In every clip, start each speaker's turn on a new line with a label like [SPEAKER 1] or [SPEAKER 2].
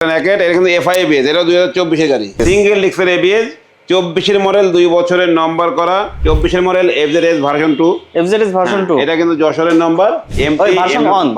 [SPEAKER 1] Racket এটা কিন্তু FI ABS এটা দুই হাজার চব্বিশের গাড়ি। সিঙ্গেল ডিক্সের এবিএস চব্বিশের মডেল দুই বছরের নম্বর করা চব্বিশের model version two
[SPEAKER 2] FZS version 2
[SPEAKER 1] এটা কিন্তু যশোরের নম্বর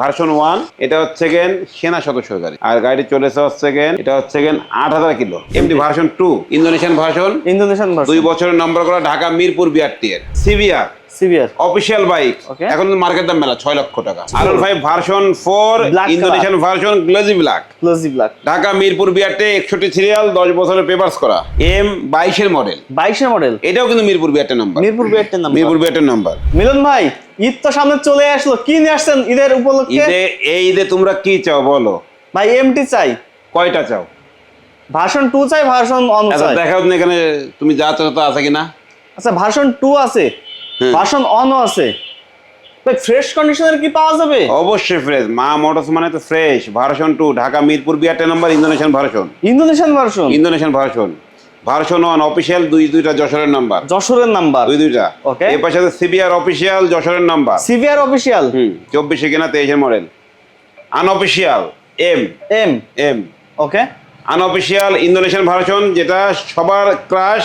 [SPEAKER 1] ভার্সন ওয়ান এটা হচ্ছে গেন সেনা সদস্য গাড়ি। আর গাড়ি চলেছে হচ্ছে গেন এটা হচ্ছে গেন আট হাজার kilo. Version two Indonesian version
[SPEAKER 2] Indonesian
[SPEAKER 1] দুই বছরের নম্বর করা ঢাকা মিরপুর বিআরটি এর সিভিআর
[SPEAKER 2] সিভিআর
[SPEAKER 1] অফিসিয়াল বাইক এখন মার্কেট দাম মেলা ছয় লক্ষ টাকা। R five version four Indonesian version glossy black
[SPEAKER 2] glossy black
[SPEAKER 1] Dhaka Mirpur BRT একষট্টি সিরিয়াল দশ বছরের পেপার্স করা। এম বাইশের মডেল
[SPEAKER 2] 22 মডেল
[SPEAKER 1] এটাও কিন্তু Mirpur BRT number
[SPEAKER 2] Mirpur বিআরটির number
[SPEAKER 1] Mirpur BRT number
[SPEAKER 2] Milon ভাই ঈদ তো সামনে চলে আসলো কি নিয়ে আসছেন ঈদের উপলক্ষে?
[SPEAKER 1] ঈদে এই ঈদে তোমরা কি চাও বলো?
[SPEAKER 2] ভাই এমটি চাই।
[SPEAKER 1] কয়টা চাও?
[SPEAKER 2] ভার্সন 2 চাই ভার্সন 1
[SPEAKER 1] আচ্ছা
[SPEAKER 2] চাই।
[SPEAKER 1] দেখাও এখানে তুমি যা চাও তা আছে কিনা?
[SPEAKER 2] আচ্ছা ভার্সন 2 আছে।
[SPEAKER 1] হুম।
[SPEAKER 2] ভার্সন 1 ও আছে। ভাই ফ্রেশ কন্ডিশনের কি পাওয়া যাবে?
[SPEAKER 1] অবশ্যই ফ্রেশ মা মোটরস মানে তো fresh version two Dhaka Mirpur BRT number Indonesian version
[SPEAKER 2] Indonesian version
[SPEAKER 1] Indonesian version version one official দুই দুইটা যশোরের নাম্বার
[SPEAKER 2] যশোরের নাম্বার
[SPEAKER 1] দুই দুইটা।
[SPEAKER 2] Okay.
[SPEAKER 1] এর পাশে সিবিআর অফিসিয়াল যশোরের নাম্বার
[SPEAKER 2] সিভিআর অফিসিয়াল
[SPEAKER 1] হুম চব্বিশে কিনা তেইশের model unofficial M
[SPEAKER 2] M
[SPEAKER 1] M
[SPEAKER 2] okay
[SPEAKER 1] unofficial Indonesian version যেটা সবার crush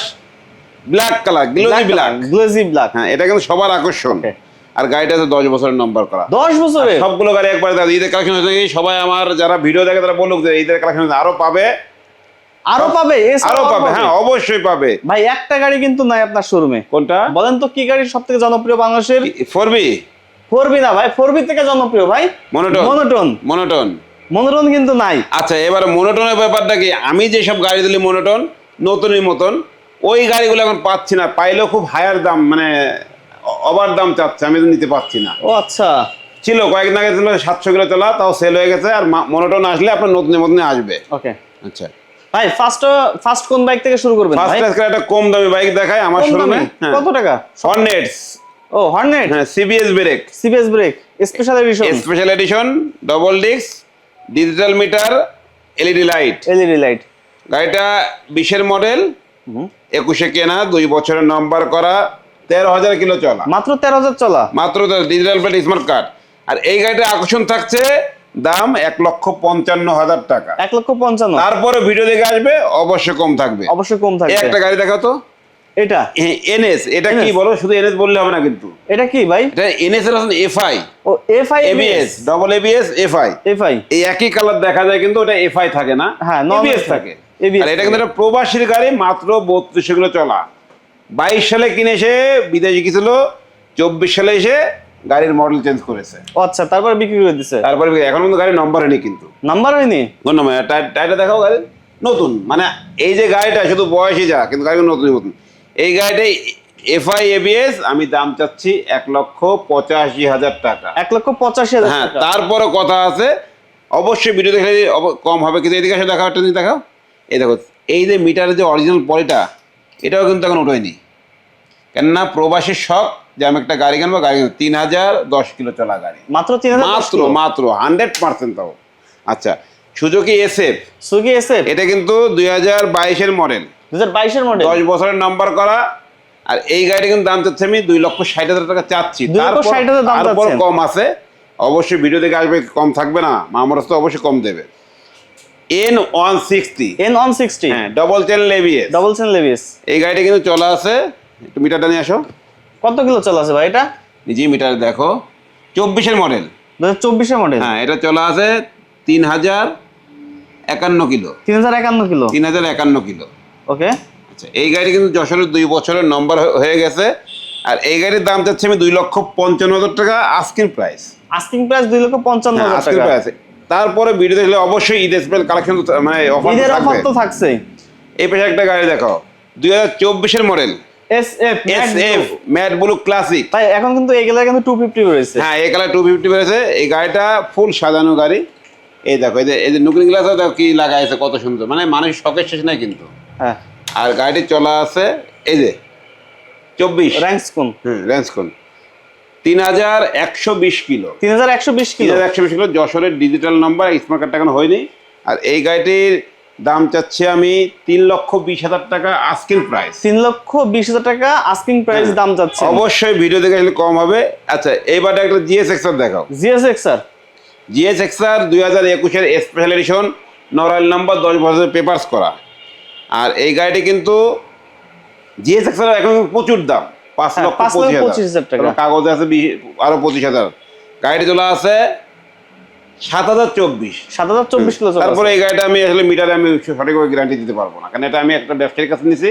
[SPEAKER 1] black colour glossy black
[SPEAKER 2] glossy black
[SPEAKER 1] হ্যাঁ এটা কিন্তু সবার আকর্ষণ। আর গাড়িটা তো দশ বছরের নম্বর করা।
[SPEAKER 2] 10 বছরে
[SPEAKER 1] সবগুলো গাড়ি একবার দাদা ঈদের কালেকশন হচ্ছে কি, সবাই আমার যারা ভিডিও দেখে তারা বলুক যে ঈদের কালেকশন আরও পাবে?
[SPEAKER 2] আরও পাবে? আরও
[SPEAKER 1] পাবে হ্যাঁ অবশ্যই পাবে।
[SPEAKER 2] ভাই একটা গাড়ি কিন্তু নাই আপনার শোরুমে
[SPEAKER 1] কোনটা?
[SPEAKER 2] বলেন তো কি গাড়ি সব থেকে জনপ্রিয় বাংলাদেশের?
[SPEAKER 1] ফোর বি
[SPEAKER 2] ফোর বি না ভাই ফোর বি থেকে জনপ্রিয় ভাই।
[SPEAKER 1] মনোটন
[SPEAKER 2] মনোটন
[SPEAKER 1] মনোটন
[SPEAKER 2] মনোটন কিন্তু নাই।
[SPEAKER 1] আচ্ছা এবার মনোটনের ব্যাপারটা কি? আমি যেসব গাড়ি দিলি মনোটন নতুনই মতন ওই গাড়িগুলো এখন পাচ্ছি না পাইলেও খুব হায়ার দাম মানে ওভার দাম চাচ্ছে আমি তো নিতে পারছি না।
[SPEAKER 2] ও আচ্ছা।
[SPEAKER 1] ছিল কয়েকদিন আগে ছিল সাতশো কিলো চলা তাও সেল হয়ে গেছে আর মনোটন আসলে আপনার নতুন মতন আসবে।
[SPEAKER 2] ওকে
[SPEAKER 1] আচ্ছা।
[SPEAKER 2] ভাই ফার্স্ট ফার্স্ট কোন বাইক থেকে শুরু করবেন
[SPEAKER 1] ফার্স্ট ক্লাস একটা কম দামি বাইক দেখায় আমার শোরুমে
[SPEAKER 2] কত টাকা?
[SPEAKER 1] হর্নেটস
[SPEAKER 2] ও হর্নেট
[SPEAKER 1] হ্যাঁ CBS brake
[SPEAKER 2] CBS brake special edition
[SPEAKER 1] special edition double disc digital meter LED light
[SPEAKER 2] LED light
[SPEAKER 1] গাড়িটা বিশের মডেল একুশে কেনা দুই বছরের নম্বর করা তেরো হাজার কিলো চলা।
[SPEAKER 2] মাত্র তেরো হাজার চলা?
[SPEAKER 1] মাত্র ডিজিটাল প্লেট স্মার্ট কার্ড আর এই গাড়িটার আকর্ষণ থাকছে দাম এক লক্ষ পঞ্চান্ন হাজার টাকা।
[SPEAKER 2] এক লক্ষ পঞ্চান্ন।
[SPEAKER 1] তারপরে ভিডিও দেখে আসবে অবশ্যই কম থাকবে।
[SPEAKER 2] অবশ্যই কম থাকবে।
[SPEAKER 1] একটা গাড়ি দেখাও তো।
[SPEAKER 2] এটা?
[SPEAKER 1] এনএস এটা কি? বলো? শুধু এনএস বললে হবে না কিন্তু।
[SPEAKER 2] এটা কি ভাই?
[SPEAKER 1] এটা এনএস এর এফআই
[SPEAKER 2] ও FI
[SPEAKER 1] ABS double ABS FI
[SPEAKER 2] FI
[SPEAKER 1] এই একই কালার দেখা যায় কিন্তু ওটা এফআই থাকে না।
[SPEAKER 2] হ্যাঁ,
[SPEAKER 1] এবিএস থাকে। আর এটা কিন্তু প্রবাসীর গাড়ি মাত্র বত্রিশশো কিলো চলা। বাইশ সালে কিনে এসে বিদেশে গেছিল চব্বিশ সালে এসে গাড়ির মডেল চেঞ্জ করেছে।
[SPEAKER 2] আচ্ছা তারপর বিক্রি করে দিছে?
[SPEAKER 1] তারপরে এখন কিন্তু গাড়ির নম্বর হয়নি কিন্তু।
[SPEAKER 2] নাম্বার হয়নি?
[SPEAKER 1] ধন্যবাদ টায়ারটা দেখাও গাড়ি। নতুন মানে এই যে গাড়িটা শুধু বয়সে যা কিন্তু গাড়ি নতুন নতুন। এই গাড়িটাই এফআই এবিএস আমি দাম চাচ্ছি এক লক্ষ পঁচাশি হাজার টাকা।
[SPEAKER 2] এক লক্ষ পঁচাশি হাজার
[SPEAKER 1] হ্যাঁ
[SPEAKER 2] টাকা।
[SPEAKER 1] তারপরে কথা আছে। অবশ্যই ভিডিও দেখলে অব- কম হবে কিন্তু এদিকে এসে দেখাও একটা দেখাও। এই দেখো এই যে মিটারের যে অরিজিনাল পলিটা এটাও কিন্তু এখন ওঠেনি কেননা প্রবাসীর শখ যে আমি একটা গাড়ি কিনবো গাড়ি কিনবো তিন হাজার দশ কিলো চলা গাড়ি।
[SPEAKER 2] মাত্র তিন হাজার
[SPEAKER 1] মাত্র মাত্র হান্ড্রেড পার্সেন্ট তাও। আচ্ছা সুজুকি এসএফ।
[SPEAKER 2] সুগি এসএফ?
[SPEAKER 1] এটা কিন্তু দুই হাজার বাইশের মডেল
[SPEAKER 2] দু হাজার বাইশের মডেল
[SPEAKER 1] দশ বছরের নাম্বার করা আর এই গাড়ির কিন্তু দাম চাচ্ছি আমি দুই লক্ষ ষাট হাজার টাকা চাচ্ছি। তারপর- কম আছে। অবশ্যই ভিডিও দেখে আসবে কম থাকবে না। মামরস তো অবশ্যই কম দেবে। N one sixty
[SPEAKER 2] N one sixty
[SPEAKER 1] হ্যাঁ ডবল চেন লেভিএস
[SPEAKER 2] ডবল সেন লেভিস
[SPEAKER 1] এই গাড়িটা কিন্তু চলা আছে একটু মিটারটা নিয়ে আসো।
[SPEAKER 2] কত কিলো চলা আছে ভাই এটা?
[SPEAKER 1] নিজেই মিটার দেখো। চব্বিশের মডেল।
[SPEAKER 2] দু হাজার চব্বিশের মডেল?
[SPEAKER 1] হ্যাঁ এটা চলা আছে তিন হাজার একান্ন কিলো।
[SPEAKER 2] তিন হাজার একান্ন কিলো?
[SPEAKER 1] তিন হাজার একান্ন কিলো।
[SPEAKER 2] ওকে
[SPEAKER 1] আচ্ছা এই গাড়ি কিন্তু যশোরের দুই বছরের নম্বর হয়ে- হয়ে গেছে। আর এই গাড়ির দাম চাচ্ছি আমি দুই লক্ষ পঞ্চান্ন হাজার টাকা আস্কিং প্রাইস
[SPEAKER 2] আস্কিং প্রাইস দুই লক্ষ পঞ্চান্ন হাজার টাকা।
[SPEAKER 1] প্রাইস তারপরে ভিডিও দেখলে অবশ্যই ঈদ স্পেল কালেকশন মানে অফার
[SPEAKER 2] ঈদের অফার তো থাকছে
[SPEAKER 1] এই পাশে একটা গাড়ি দেখো দুই হাজার চব্বিশের model
[SPEAKER 2] S F
[SPEAKER 1] S F matte blue classic
[SPEAKER 2] তাই এখন কিন্তু এগুলা কিন্তু টু ফিফটি রয়েছে।
[SPEAKER 1] হ্যাঁ এই কালার টু ফিফটি বেড়েছে এই গাড়িটা ফুল সাজানো গাড়ি। এই দেখো এই যে এই যে নুকলি গ্লাসও দেখো কি লাগাইছে কত সুন্দর। মানে মানুষ শখের শেষ নাই কিন্তু।
[SPEAKER 2] হ্যাঁ।
[SPEAKER 1] আর গাড়িটি চলা আছে এই যে চব্বিশ।
[SPEAKER 2] র্যাঙ্কস কোন?
[SPEAKER 1] হুম রেঞ্জ কোন? তিন হাজার একশো বিশ কিলো।
[SPEAKER 2] তিন হাজার একশো বিশ কিলো?
[SPEAKER 1] একশো বিশ কিলো যশোরের ডিজিটাল নাম্বার স্মার্ট কার্ডটা এখন হয়নি। আর এই গাড়িটির দাম চাচ্ছি আমি তিন লক্ষ বিশ হাজার টাকা আস্কিং প্রাইস
[SPEAKER 2] তিন লক্ষ বিশ হাজার টাকা আস্কিং প্রাইস দাম যাচ্ছে
[SPEAKER 1] অবশ্যই ভিডিও দেখে কম হবে। আচ্ছা এইবারটা একটা জিএস এক্সার দেখাও।
[SPEAKER 2] GS X sir
[SPEAKER 1] GS X R দুই হাজার একুশের স্পেশাল এডিশন নরাইল নাম্বার দশ বছরের পেপার্স করা। আর এই গাড়িটি কিন্তু জিএস এক্সেল এখন প্রচুর দাম। পাঁচ
[SPEAKER 2] হ্যাঁ,
[SPEAKER 1] লক্ষ পঁচিশ
[SPEAKER 2] হাজার। টাকা।
[SPEAKER 1] কাগজে আছে আরও পঁচিশ হাজার। তোলা আছে সাত হাজার চব্বিশ।
[SPEAKER 2] সাত হাজার চব্বিশ কিলো
[SPEAKER 1] তারপরে এই গাড়িটা আমি আসলে মিটারে আমি সঠিকভাবে গ্যারান্টি দিতে পারব না। কারণ এটা আমি একটা ব্যবসায়ীর কাছে নিছি।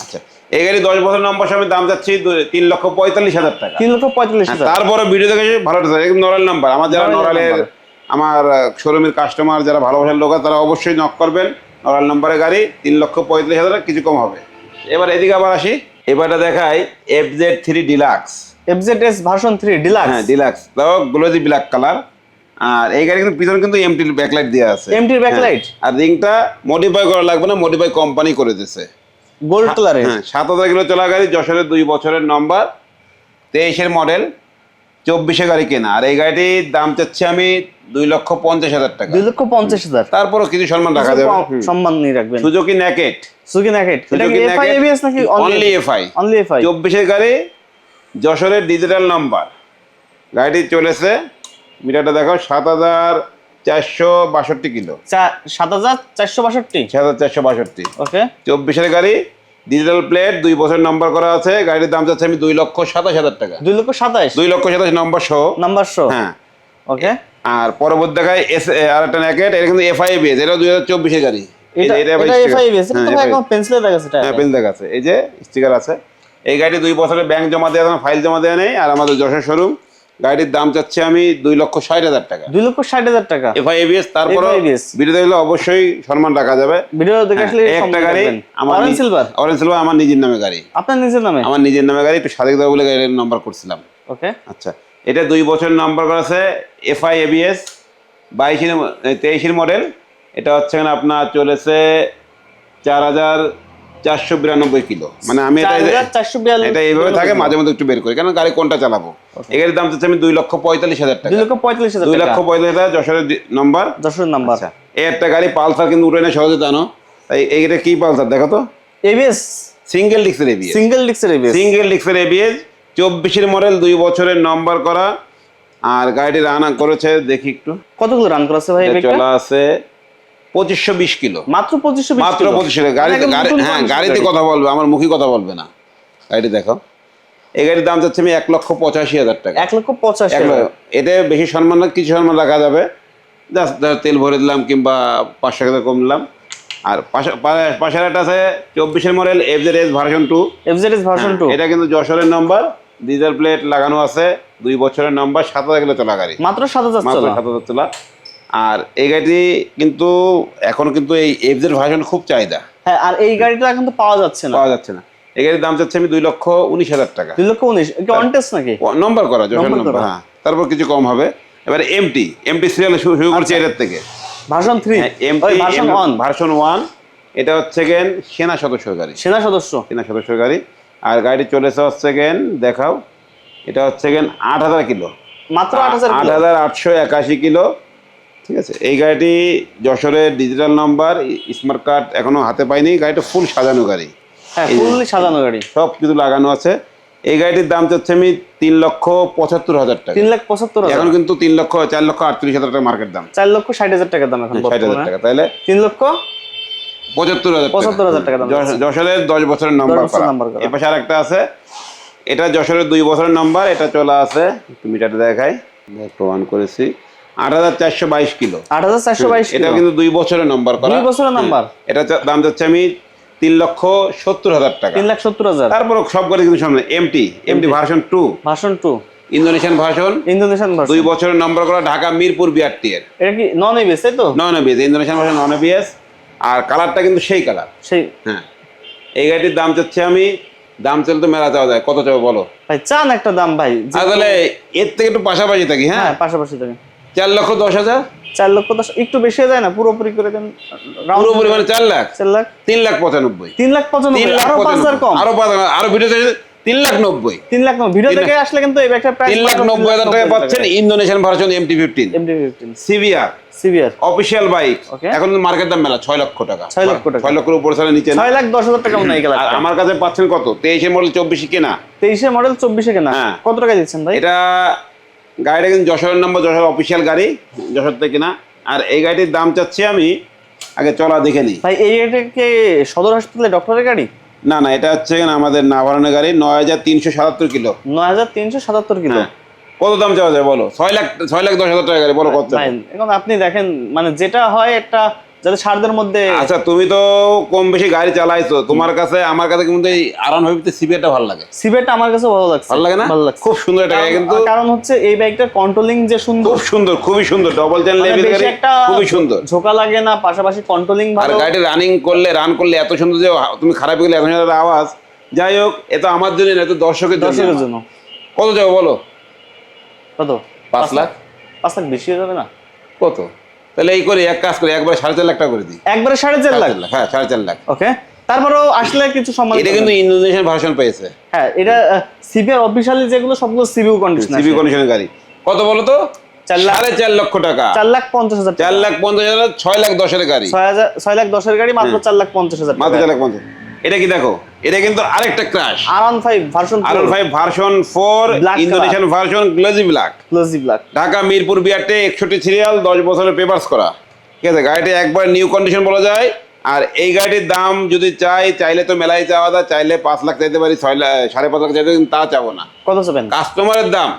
[SPEAKER 1] আচ্ছা। এই গাড়ি দশ বছর নম্বর সময় দাম যাচ্ছি তিন লক্ষ পঁয়তাল্লিশ হাজার টাকা।
[SPEAKER 2] তিন লক্ষ পঁয়তাল্লিশ
[SPEAKER 1] হ্যাঁ, তারপরে ভিডিও দেখে ভালো একদম নরাল নাম্বার আমার যারা নরালের আমার শোরুমের কাস্টমার যারা ভালোবাসার লোক আছে তারা অবশ্যই নক করবেন। নরাল নাম্বারের গাড়ি তিন লক্ষ পঁয়তাল্লিশ হাজার কিছু কম হবে। এবার এদিকে আবার আসি। এবারটা দেখাই F Z three deluxe
[SPEAKER 2] FZ S version three deluxe
[SPEAKER 1] হ্যাঁ ডিলাক্স তাও গ্লোজি ব্ল্যাক কালার আর এই গাড়ি কিন্তু পিছনে কিন্তু এমটি ব্যাকলাইট দেওয়া আছে।
[SPEAKER 2] এমটির ব্যাকলাইট
[SPEAKER 1] আর রিংটা মডিফাই করা লাগবে না মডিফাই কোম্পানি করে দিয়েছে
[SPEAKER 2] গোল্ড কালারে
[SPEAKER 1] হ্যাঁ সাত হাজার কিলো চলা গাড়ি যশোরের দুই বছরের নম্বর তেইশের মডেল চব্বিশে গাড়ি কেনা। আর এই গাড়িটির দাম চাচ্ছি আমি দুই লক্ষ পঞ্চাশ হাজার টাকা।
[SPEAKER 2] দুই লক্ষ পঞ্চাশ হাজার।
[SPEAKER 1] তারপরও কিছু সম্মান রাখা যাবে।
[SPEAKER 2] সম্মান নিয়ে রাখবেন।
[SPEAKER 1] সুজুকি ন্যাকেট
[SPEAKER 2] সুকি ন্যাকেট
[SPEAKER 1] সুজুকি
[SPEAKER 2] এফআই এবিএস নাকি
[SPEAKER 1] অনলি এফআই।
[SPEAKER 2] Only FI.
[SPEAKER 1] চব্বিশের গাড়ি যশোরের ডিজিটাল নাম্বার গাড়িটি চলেছে মিটারটা দেখো সাত হাজার চারশো বাষট্টি কিলো।
[SPEAKER 2] সাত হাজার চারশো বাষট্টি?
[SPEAKER 1] সাত হাজার চারশো বাষট্টি।
[SPEAKER 2] ওকে
[SPEAKER 1] চব্বিশের গাড়ি ডিজিটাল প্লেট দুই বছর নাম্বার করা আছে গাড়ির দাম চাচ্ছে আমি দুই লক্ষ সাতাশ হাজার টাকা।
[SPEAKER 2] দুই লক্ষ সাতাইশ
[SPEAKER 1] দুই লক্ষ সাতাশ নম্বর সহ
[SPEAKER 2] নাম্বার শো
[SPEAKER 1] হ্যাঁ।
[SPEAKER 2] ওকে
[SPEAKER 1] আর পরবর্তী দেখায় এস আর একটা ন্যাকেট এটা কিন্তু এফআই বেস এটা দুই হাজার চব্বিশের গাড়ি। এই
[SPEAKER 2] এটা
[SPEAKER 1] যে
[SPEAKER 2] তো
[SPEAKER 1] হ্যাঁ,
[SPEAKER 2] যাচ্ছে
[SPEAKER 1] হ্যাঁ আছে এই যে স্টিকার আছে। এই গাড়িটি দুই বছরের ব্যাংক জমা দেওয়া ফাইল জমা দেওয়া নেই আর আমাদের যশোর শোরুম গাড়ির দাম চাচ্ছে আমি দুই লক্ষ ষাট হাজার টাকা।
[SPEAKER 2] দুই লক্ষ ষাট হাজার টাকা।
[SPEAKER 1] এফআই এবিএস তারপরে ভিডিও দেখলে অবশ্যই সম্মান রাখা যাবে।
[SPEAKER 2] ভিডিও দেখে আসলে
[SPEAKER 1] একটা গাড়ি আমার
[SPEAKER 2] অরেঞ্জ সিলভার
[SPEAKER 1] অরেঞ্জ সিলভার আমার নিজের নামে গাড়ি।
[SPEAKER 2] আপনার নিজের নামে?
[SPEAKER 1] আমার নিজের নামে গাড়ি একটু সাদেক দেবো বলে গাড়ির নাম্বার করছিলাম।
[SPEAKER 2] ওকে
[SPEAKER 1] আচ্ছা এটা দুই বছর নাম্বার করা আছে এফআই এবিএস বাইশের তেইশের মডেল এটা হচ্ছে আপনার চলেছে চার হাজার চারশো বিরানব্বই কিলো। মানে আমি এটা এইভাবে থাকে মাঝে মধ্যে একটু বের করি কারণ গাড়ি কোনটা চালাবো? দাম চাচ্ছে আমি দুই লক্ষ পঁয়তাল্লিশ হাজার টাকা।
[SPEAKER 2] দুই লক্ষ পঁয়তাল্লিশ হাজার
[SPEAKER 1] দুই লক্ষ পঁয়তাল্লিশ হাজার যশোরের নম্বর
[SPEAKER 2] নাম্বার
[SPEAKER 1] আচ্ছা। এই একটা গাড়ি পালসার কিন্তু উঠে না সহজে জানো? তাই এইটা কি পালসার দেখো তো।
[SPEAKER 2] ABS
[SPEAKER 1] single ABS
[SPEAKER 2] single ABS
[SPEAKER 1] single ABS চব্বিশের মডেল দুই বছরের নম্বর করা। আর গাড়িটি রান করেছে দেখি একটু।
[SPEAKER 2] কতগুলো রান করেছে ভাই
[SPEAKER 1] চলা আছে পঁচিশশো বিশ কিলো।
[SPEAKER 2] মাত্র পঁচিশশো
[SPEAKER 1] মাত্র পঁচিশশো গাড়ি
[SPEAKER 2] একদম
[SPEAKER 1] গাড়ি হ্যাঁ গাড়িতে কথা বলবে আমার মুখী কথা বলবে না। গাড়িটি দেখো। এই গাড়ির দাম চাচ্ছে আমি এক লক্ষ পঁচাশি হাজার টাকা।
[SPEAKER 2] এক লক্ষ পঁচাশি।
[SPEAKER 1] এতে বেশি সম্মান কিছু সম্মান রাখা যাবে। জাস্ট তেল ভরে দিলাম কিংবা পাঁচশো টাকা কম দিলাম। আর পাশে পাশের একটা আছে চব্বিশের model F Z S version two
[SPEAKER 2] FZ S version two
[SPEAKER 1] এটা কিন্তু যশোরের নাম্বার ডিজেল প্লেট লাগানো আছে দুই বছরের নাম্বার সাত হাজার কিলো চলা গাড়ি।
[SPEAKER 2] মাত্র সাত হাজার
[SPEAKER 1] মাত্র সাত হাজার চলা। আর এই গাড়িটি কিন্তু এখন কিন্তু এই এফ জেড ভার্সন খুব চাহিদা।
[SPEAKER 2] হ্যাঁ আর এই গাড়িটা কিন্তু পাওয়া যাচ্ছে না।
[SPEAKER 1] পাওয়া যাচ্ছে না। এই গাড়ির দাম চাচ্ছে আমি দুই লক্ষ উনিশ হাজার টাকা।
[SPEAKER 2] দুই লক্ষ উনিশ? কি অন টেস্ট নাকি?
[SPEAKER 1] নম্বর করা
[SPEAKER 2] নম্বর
[SPEAKER 1] হ্যাঁ। তারপর কিছু কম হবে। এবারে এমটি এমটি সিরিয়াল শুরু করছে এটার থেকে।
[SPEAKER 2] Version three
[SPEAKER 1] MT
[SPEAKER 2] version one
[SPEAKER 1] version one এটা হচ্ছে গেন সেনা সদস্য গাড়ি।
[SPEAKER 2] সেনা সদস্য।
[SPEAKER 1] সেনা সদস্য গাড়ি। আর গাড়ি চলেছে হচ্ছে গেন দেখাও এটা হচ্ছে গেন আট হাজার কিলো।
[SPEAKER 2] মাত্র আট হাজার
[SPEAKER 1] আট হাজার আটশো একাশি কিলো। ঠিক আছে? এই গাড়িটি যশোরের ডিজিটাল নাম্বার স্মার্ট কার্ড এখনও হাতে পাইনি। গাড়িটা ফুল সাজানো গাড়ি।
[SPEAKER 2] হ্যাঁ ফুললি সাজানো গাড়ি।
[SPEAKER 1] সব কিছু লাগানো আছে। এই গাড়িটির দাম চাচ্ছে আমি তিন লক্ষ পঁচাত্তর হাজার টাকা।
[SPEAKER 2] তিন লাখ পঁচাত্তর
[SPEAKER 1] এখন কিন্তু তিন লক্ষ চার লক্ষ আটত্রিশ হাজার টাকা মার্কেট দাম।
[SPEAKER 2] চার লক্ষ ষাট হাজার টাকার দাম এখন
[SPEAKER 1] ষাট হাজার টাকা তাহলে
[SPEAKER 2] তিন লক্ষ
[SPEAKER 1] পঁচাত্তর হাজার
[SPEAKER 2] পঁচাত্তর হাজার টাকা দাম
[SPEAKER 1] যশোরের দশ বছরের নাম্বার এ পাশে আর একটা আছে। এটা যশোরের দুই বছরের নাম্বার এটা চলা আছে। একটু মিটারটা দেখাই। দেখ, প্রমাণ করেছি। আট হাজার চারশো বাইশ কিলো।
[SPEAKER 2] আট হাজার চারশো বাইশ
[SPEAKER 1] এটা কিন্তু দুই বছরের নাম্বার করা।
[SPEAKER 2] দুই বছরের নাম্বার
[SPEAKER 1] এটা দাম যাচ্ছে আমি তিন লক্ষ সত্তর হাজার টাকা।
[SPEAKER 2] তিন লাখ সত্তর হাজার।
[SPEAKER 1] তারপর সব করে কিন্তু সামনে MT MT version two
[SPEAKER 2] version two
[SPEAKER 1] Indonesian version
[SPEAKER 2] Indonesian version
[SPEAKER 1] দুই বছরের নাম্বার করা ঢাকা মিরপুর বিআরটি এর।
[SPEAKER 2] এটা কি নন এবিএস তাই তো?
[SPEAKER 1] Non ABS Indonesian version non ABS আর কালারটা কিন্তু সেই কালার
[SPEAKER 2] সেই
[SPEAKER 1] হ্যাঁ। এই গাড়িটির দাম চাচ্ছি আমি দাম চলে তো মেলা চাওয়া যায়। কত চাও বলো?
[SPEAKER 2] ভাই চান একটা দাম ভাই।
[SPEAKER 1] তাহলে এর থেকে একটু পাশাপাশি থাকি হ্যাঁ?
[SPEAKER 2] হ্যাঁ পাশাপাশি থাকে।
[SPEAKER 1] চার লক্ষ দশ হাজার?
[SPEAKER 2] চার লক্ষ দশ একটু বেশি যায় না? পুরোপুরি করে দেন রাউন্ড
[SPEAKER 1] পুরো পরিমাণে চার লাখ?
[SPEAKER 2] চার লাখ।
[SPEAKER 1] তিন লাখ পঁচানব্বই।
[SPEAKER 2] তিন লাখ পঁচানব্বই আরও পাঁচ হাজার কম।
[SPEAKER 1] আরও পাঁচ হাজার আরও ভিডিও তিন লাখ নব্বই।
[SPEAKER 2] তিন লাখ ভিডিও থেকে আসলে কিন্তু এই প্রাইস
[SPEAKER 1] তিন লাখ নব্বই হাজার টাকা পাচ্ছেন Indonesian version MT fifteen
[SPEAKER 2] MT fifteen
[SPEAKER 1] CBR
[SPEAKER 2] CBR
[SPEAKER 1] official bike এখন মার্কেট দাম মেলা ছয় লক্ষ টাকা।
[SPEAKER 2] ছয় লক্ষ টাকা।
[SPEAKER 1] ছয় লক্ষের উপরে ছাড়া নিচে
[SPEAKER 2] ছয় লাখ দশ হাজার টাকা মনে হয়
[SPEAKER 1] আমার কাছে পাচ্ছেন কত? তেইশে মডেল চব্বিশে কেনা।
[SPEAKER 2] তেইশে মডেল চব্বিশে কেনা।
[SPEAKER 1] হ্যাঁ।
[SPEAKER 2] কত টাকা দিচ্ছেন ভাই?
[SPEAKER 1] এটা গাড়িটা কিন্তু যশোরের নম্বর যশোর অফিসিয়াল গাড়ি যশোর থেকে না আর এই গাড়িটির দাম চাচ্ছি আমি আগে চলা দেখে নিই।
[SPEAKER 2] ভাই এই এটা কি সদর হাসপাতালে ডক্টরের গাড়ি?
[SPEAKER 1] না না এটা হচ্ছে আমাদের নাভারণের গাড়ি নয় হাজার তিনশো সাতাত্তর কিলো।
[SPEAKER 2] নয় হাজার তিনশো সাতাত্তর কিলো?
[SPEAKER 1] হ্যাঁ। কত দাম চাওয়া যায় বলো? ছয় লাখ ছয় লাখ দশ হাজার টাকা গাড়ি বলো কত?
[SPEAKER 2] এখন আপনি দেখেন মানে যেটা হয় একটা যাতে সারদের মধ্যে
[SPEAKER 1] আচ্ছা তুমি তো কম বেশি গাড়ি চালাইছো। তোমার কাছে আমার কাছে কিন্তু এই আরান ভাবিতে সিবিআরটা ভালো লাগে।
[SPEAKER 2] সিবেটটা আমার কাছে ভালো লাগছে।
[SPEAKER 1] ভালো লাগে না?
[SPEAKER 2] ভালো লাগছে।
[SPEAKER 1] খুব সুন্দর গাড়ি
[SPEAKER 2] কারণ-
[SPEAKER 1] কিন্তু
[SPEAKER 2] কারণ হচ্ছে এই বাইকটার কন্ট্রোলিং যে সুন্দর।
[SPEAKER 1] খুব সুন্দর খুবই সুন্দর। ডবল চ্যানেল লেভেল গাড়ি খুবই সুন্দর।
[SPEAKER 2] ঝোঁকা লাগে না পাশাপাশি কন্ট্রোলিং
[SPEAKER 1] আর
[SPEAKER 2] ভালো।
[SPEAKER 1] গাড়িটা রানিং করলে রান করলে এত সুন্দর যে তুমি খারাপ গেলে এখন একটা আওয়াজ। যাই হোক এ তো আমার জন্য না তো দর্শকের জন্য।
[SPEAKER 2] দর্শকের জন্য।
[SPEAKER 1] কত যাব বলো?
[SPEAKER 2] কত?
[SPEAKER 1] পাঁচ লাখ।
[SPEAKER 2] পাঁচ লাখ বেশি হয়ে যাবে না?
[SPEAKER 1] কত? তাহলে এই করে এক কাজ করে একবার সাড়ে চার লাখ টাকা করে দিই।
[SPEAKER 2] একবারে সাড়ে চার লাখ?
[SPEAKER 1] হ্যাঁ সাড়ে চার লাখ।
[SPEAKER 2] ওকে তারপরেও আসলে কিছু সম্মান
[SPEAKER 1] এটা কিন্তু ইন্দোনেশিয়ান ভার্সন পেয়েছে।
[SPEAKER 2] হ্যাঁ এটা সিবিআর অফিসিয়ালি যেগুলো সবগুলো সিবিউ কন্ডিশন
[SPEAKER 1] সিবিউ কন্ডিশনের গাড়ি। কত বলো তো?
[SPEAKER 2] চার লাখ-
[SPEAKER 1] সাড়ে চার লক্ষ টাকা।
[SPEAKER 2] চার লাখ পঞ্চাশ হাজার
[SPEAKER 1] চার লাখ পঞ্চাশ হাজার ছয় লাখ দশের গাড়ি।
[SPEAKER 2] ছয় হাজার ছয় লাখ দশের গাড়ি মাত্র চার লাখ পঞ্চাশ হাজার
[SPEAKER 1] মাত্র চার লাখ পঞ্চাশ। এটা কি দেখো? এটা কিন্তু আরেকটা crush
[SPEAKER 2] R one five version
[SPEAKER 1] R five version four
[SPEAKER 2] Black color.
[SPEAKER 1] Indonesian version glossy black
[SPEAKER 2] glossy black
[SPEAKER 1] Dhaka Mirpur BRT একষট্টি সিরিয়াল দশ বছরের পেপার্স করা। ঠিক আছে গাড়িটি একবার নিউ কন্ডিশন বলা যায়। আর এই গাড়িটির দাম যদি চাই চাইলে তো মেলায় চাওয়া যায় চাইলে পাঁচ লাখ চাইতে পারি ছয় লাখ সাড়ে পাঁচ লাখ চাইতে কিন্তু তা চাবো না।
[SPEAKER 2] কত চাবেন?
[SPEAKER 1] কাস্টমারের দাম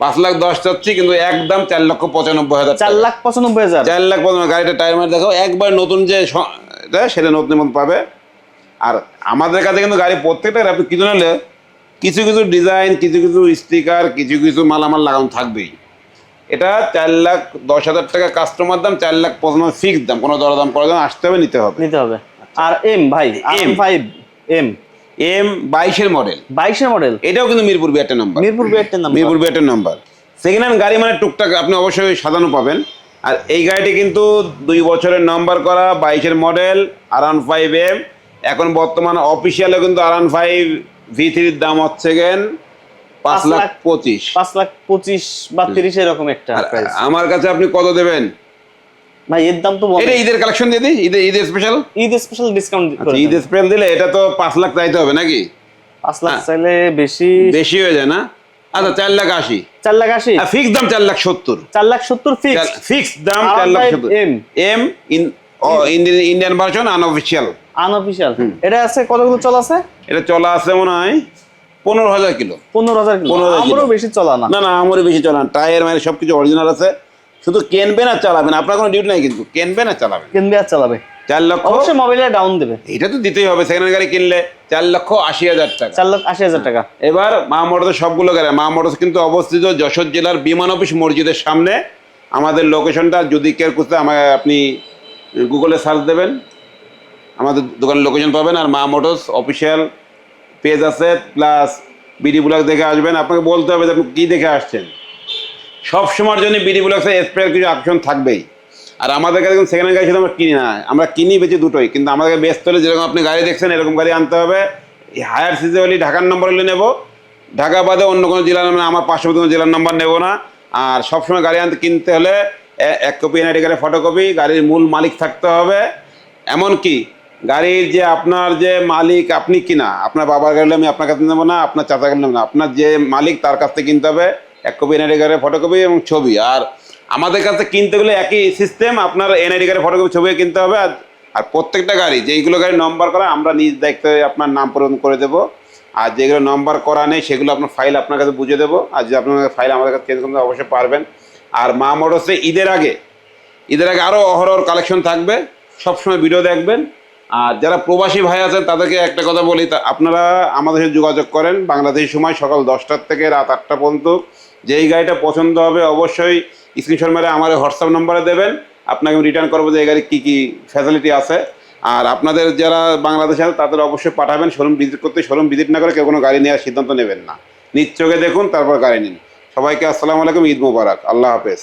[SPEAKER 1] পাঁচ লাখ দশ চাচ্ছি কিন্তু একদম চার লক্ষ পঁচানব্বই হাজার
[SPEAKER 2] চার লাখ পঁচানব্বই হাজার?
[SPEAKER 1] চার লাখ পঁচানব্বই গাড়িটা টায়ার মার দেখো একবার নতুন যে সেটা নতুন মতো পাবে। আর আমাদের কাছে কিন্তু গাড়ি প্রত্যেকটা আপনি কিছু নিলে কিছু কিছু ডিজাইন কিছু কিছু স্টিকার কিছু কিছু মালামাল লাগানো থাকবেই। এটা চার লাখ দশ হাজার টাকা কাস্টমার দাম চার লাখ পঁচানব্বই ফিক্স দাম কোনো দরদাম করার জন্য আসতে হবে নিতে হবে।
[SPEAKER 2] নিতে হবে। আর এম ভাই এম ফাইভ এম
[SPEAKER 1] এম বাইশের মডেল
[SPEAKER 2] বাইশের মডেল
[SPEAKER 1] এটাও কিন্তু মিরপুর বিয়ারটা নাম্বার
[SPEAKER 2] মিরপুর বিয়ারটের নাম
[SPEAKER 1] মিরপুর বিয়ারটার নাম্বার সেকেন্ড হ্যান্ড গাড়ি মানে টুকটাক আপনি অবশ্যই সাজানো পাবেন। আর এই গাড়িটি কিন্তু দুই বছরের নাম্বার করা বাইশের মডেল আরান ফাইভ এম এখন বর্তমানে অফিসিয়ালে কিন্তু আরান ফাইভ ভি থ্রির দাম হচ্ছে গেন পাঁচ লাখ পঁচিশ।
[SPEAKER 2] পাঁচ লাখ পঁচিশ বা তিরিশ এরকম একটা
[SPEAKER 1] আমার কাছে আপনি কত দেবেন?
[SPEAKER 2] ভাই এর দাম তো
[SPEAKER 1] এটা ঈদের কালেকশন দিয়ে দিই? ঈদের ঈদের স্পেশাল
[SPEAKER 2] ঈদ স্পেশাল ডিসকাউন্ট
[SPEAKER 1] আচ্ছা ঈদের স্পেশাল দিলে এটা তো পাঁচ লাখ চাইতে হবে নাকি?
[SPEAKER 2] পাঁচ লাখ
[SPEAKER 1] হ্যাঁ।
[SPEAKER 2] চাইলে বেশি।
[SPEAKER 1] বেশি হয়ে যায় না? আচ্ছা চার লাখ আশি।
[SPEAKER 2] চার লাখ আশি?
[SPEAKER 1] ফিক্স দাম চার লাখ সত্তর।
[SPEAKER 2] চার লাখ সত্তর ফিক্স
[SPEAKER 1] ফিক্স দাম চার লাখ সত্তর।
[SPEAKER 2] M
[SPEAKER 1] M in Indian version unofficial
[SPEAKER 2] unofficial এটা আছে কতগুলো চল আছে?
[SPEAKER 1] এটা চলা আছে মনে হয় পনেরো হাজার কিলো।
[SPEAKER 2] পনেরো হাজার কিলো।
[SPEAKER 1] 15,000 কিলো।
[SPEAKER 2] আমারও বেশি চলা না।
[SPEAKER 1] না না আমারও বেশি চলা টায়ার মায়ের সব কিছু অরিজিনাল আছে। শুধু কেনবেন আর চালাবেন। আপনার কোনো ডিউটি নাই কিন্তু। কেনবেন আর চালাবেন।
[SPEAKER 2] কিনবে আর চালাবে।
[SPEAKER 1] চার লক্ষ
[SPEAKER 2] অবশ্যই মোবাইলে ডাউন দেবে।
[SPEAKER 1] এটা তো দিতেই হবে। সেকেন্ড গাড়ি কিনলে চার লক্ষ আশি হাজার টাকা।
[SPEAKER 2] চার লাখ আশি হাজার টাকা।
[SPEAKER 1] এবার মা মোটরস সবগুলো গাড়ি মা মোটরস কিন্তু অবস্থিত যশোর জেলার বিমান অফিস মসজিদের সামনে। আমাদের লোকেশনটা যদি কেউ খুঁজতে আমাকে আপনি গুগলে সার্চ দেবেন। আমাদের দোকানের লোকেশন পাবেন আর মা মোটরস অফিসিয়াল পেজ আছে, প্লাস বিডি ব্লক দেখে আসবেন। আপনাকে বলতে হবে যে আপনি কী দেখে আসছেন। সব সময়ের জন্য বিডি ব্লগসে স্প্রে কিছু আকর্ষণ থাকবেই। আর আমাদের কাছে সেকেন্ড হ্যান্ড গাড়ি আমরা কিনি না। আমরা কিনি বেশি দুটোই। কিন্তু আমাদেরকে ব্যস্ত হলে যেরকম আপনি গাড়ি দেখছেন, এরকম গাড়ি আনতে হবে। হায়ার সিজে হলে ঢাকার নম্বর হলে নেব। ঢাকা বাদে অন্য কোনো জেলার মানে আমার পার্শ্ববর্তী কোনো জেলার নাম্বার নেব না। আর সবসময় গাড়ি আনতে, কিনতে হলে এক কপি এনআইডি কার্ডের ফটোকপি গাড়ির মূল মালিক থাকতে হবে। এমনকি গাড়ির যে আপনার যে মালিক, আপনি কিনা, আপনার বাবার গাড়ি আমি আপনার কাছে নেব না, আপনার চাচা গাড়ি নেব না। আপনার যে মালিক, তার কাছ থেকে কিনতে হবে এক কপি এনআইডি কার্ডের ফটোকপি এবং ছবি। আর আমাদের কাছে কিনতে গেলে একই সিস্টেম আপনার এনআইডি কার্ডের ফটোকপি ছবি কিনতে হবে। আর আর প্রত্যেকটা গাড়ি, যেইগুলো গাড়ি নম্বর করা, আমরা নিজ দায়িত্বে আপনার নাম পূরণ করে দেবো। আর যেগুলো নম্বর করা নেই, সেগুলো আপনার ফাইল আপনার কাছে বুঝে দেবো। আর যে আপনার ফাইল আমাদের কাছে চেঞ্জ করতে অবশ্যই পারবেন। আর মা মোটরসে ঈদের আগে। ঈদের আগে আরও অহরহর কালেকশন থাকবে, সবসময় ভিডিও দেখবেন। আর যারা প্রবাসী ভাই আছেন, তাদেরকে একটা কথা বলি আপনারা আমাদের সাথে যোগাযোগ করেন। বাংলাদেশি সময় সকাল দশটার থেকে রাত আটটা পর্যন্ত। যেই গাড়িটা পছন্দ হবে, অবশ্যই স্ক্রিনশট মেরে আমার হোয়াটসঅ্যাপ নম্বরে দেবেন। আপনাকে আমি রিটার্ন করব যে এই গাড়ির কী কী ফ্যাসিলিটি আছে। আর আপনাদের যারা বাংলাদেশে আছে, তাদের অবশ্যই পাঠাবেন। শোরুম ভিজিট করতে শোরুম ভিজিট না করে কেউ কোনো গাড়ি নেওয়ার সিদ্ধান্ত নেবেন না। নিজ চোখে দেখুন, তারপর গাড়ি নিন। সবাইকে আসসালামু আলাইকুম ঈদ মুবারক। আল্লাহ হাফেজ।